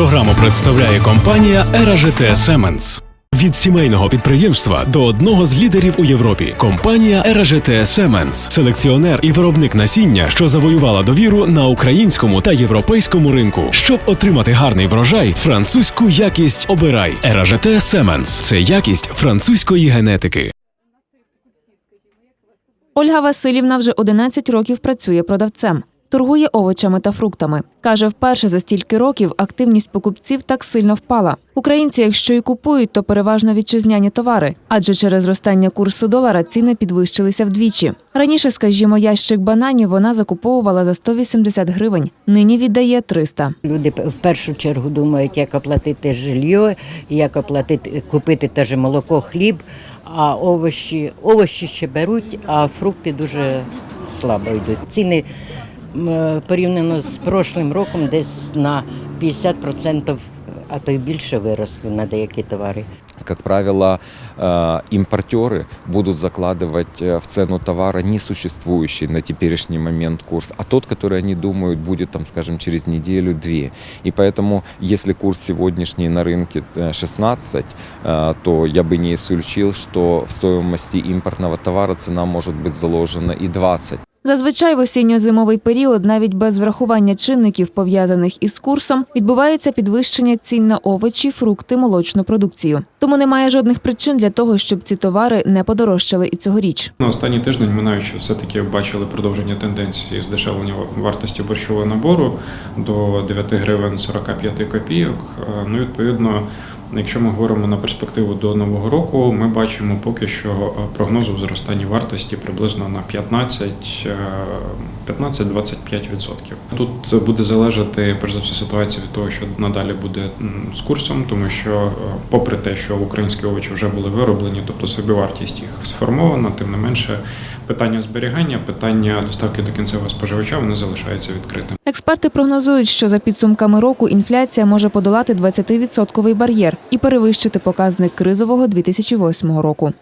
Програму представляє компанія ЕРАЖТ Семенс. Від сімейного підприємства до одного з лідерів у Європі. Компанія ЕРАЖТ Семенс. Селекціонер і виробник насіння, що завоювала довіру на українському та європейському ринку. Щоб отримати гарний врожай, французьку якість обирай. ЕРАЖТ Семенс. Це якість французької генетики. Ольга Васильівна вже 11 років працює продавцем. Торгує овочами та фруктами. Каже, вперше за стільки років активність покупців так сильно впала. Українці, якщо і купують, то переважно вітчизняні товари, адже через зростання курсу долара ціни підвищилися вдвічі. Раніше, скажімо, ящик бананів вона закуповувала за 180 гривень. Нині віддає 300. Люди в першу чергу думають, як оплатити жилье, як оплатити купити те ж молоко, хліб. А овочі, овочі ще беруть, а фрукти дуже слабо йдуть. Ціни порівняно з прошлим роком десь на 50%, а то й більше виросли на деякі товари. Как правило, э, импортеры будут закладывать э, в цену товара несуществующий на теперешний момент курс, а тот, который они думают будет, там, скажем, через неделю-две. И поэтому, если курс сегодняшний на рынке э, 16, э, то я бы не исключил, что в стоимости импортного товара цена может быть заложена и 20. Зазвичай в осінньо-зимовий період, навіть без врахування чинників, пов'язаних із курсом, відбувається підвищення цін на овочі, фрукти, молочну продукцію. Тому немає жодних причин для того, щоб ці товари не подорожчали і цьогоріч. На останній тиждень минаючи все-таки бачили продовження тенденції здешевлення вартості борщового набору до 9 гривень 45 копійок. Е, Ну, відповідно, якщо ми говоримо на перспективу до нового року, ми бачимо поки що е, прогнозу в зростанні вартості приблизно на 15, е, 15-25%. Тут буде залежати перш за все ситуація від того, що надалі буде з курсом, тому що, е, попри те, що українські овочі вже були вироблені, тобто собівартість їх сформована, тим не менше питання зберігання, питання доставки до кінцевого споживача вони залишаються відкритим. Експерти прогнозують, що за підсумками року інфляція може подолати 20-відсотковий бар'єр і перевищити показник кризового 2008 року.